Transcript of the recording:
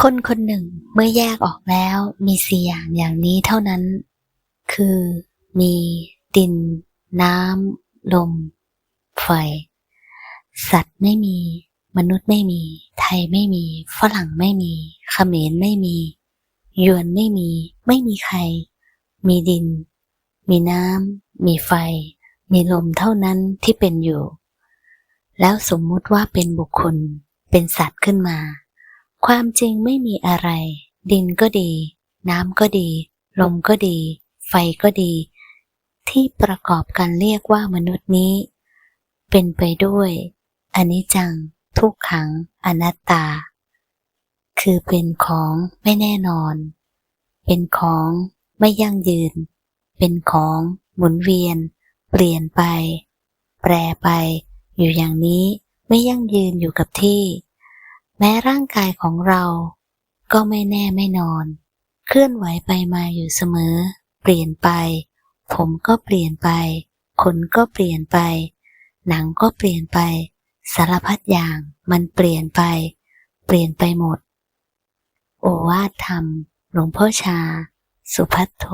คนคนหนึ่งเมื่อแยกออกแล้วมีสี่อย่างอย่างนี้เท่านั้น คือมีดิน น้ำ ลม ไฟ สัตว์ไม่มี มนุษย์ไม่มี ไทยไม่มี ฝรั่งไม่มีเขมรไม่มี ยวนไม่มี ไม่มีใคร มีดิน มีน้ำ มีไฟ มีลมเท่านั้นที่เป็นอยู่ แล้วสมมุติว่าเป็นบุคคล เป็นสัตว์ขึ้นมา ความจริงไม่มีอะไร ดินก็ดี น้ำก็ดี ลมก็ดี ไฟก็ดี ที่ประกอบกันเรียกว่ามนุษย์นี้ เป็นไปด้วยอนิจจัง ทุกขัง อนัตตา คือเป็นของไม่แน่นอน เป็นของไม่ยั่งยืน เป็นของหมุนเวียน เปลี่ยนไป แปรไป อยู่อย่างนี้ไม่ยั่งยืนอยู่กับที่ แม้ร่างกายของเรา ก็ไม่แน่ไม่นอน เคลื่อนไหวไปมาอยู่เสมอ เปลี่ยนไป ผมก็เปลี่ยนไป ขนก็เปลี่ยนไป หนังก็เปลี่ยนไป สารพัดอย่างมันเปลี่ยนไป เปลี่ยนไปหมด โอวาทธรรม หลวงพ่อชา สุพัทโท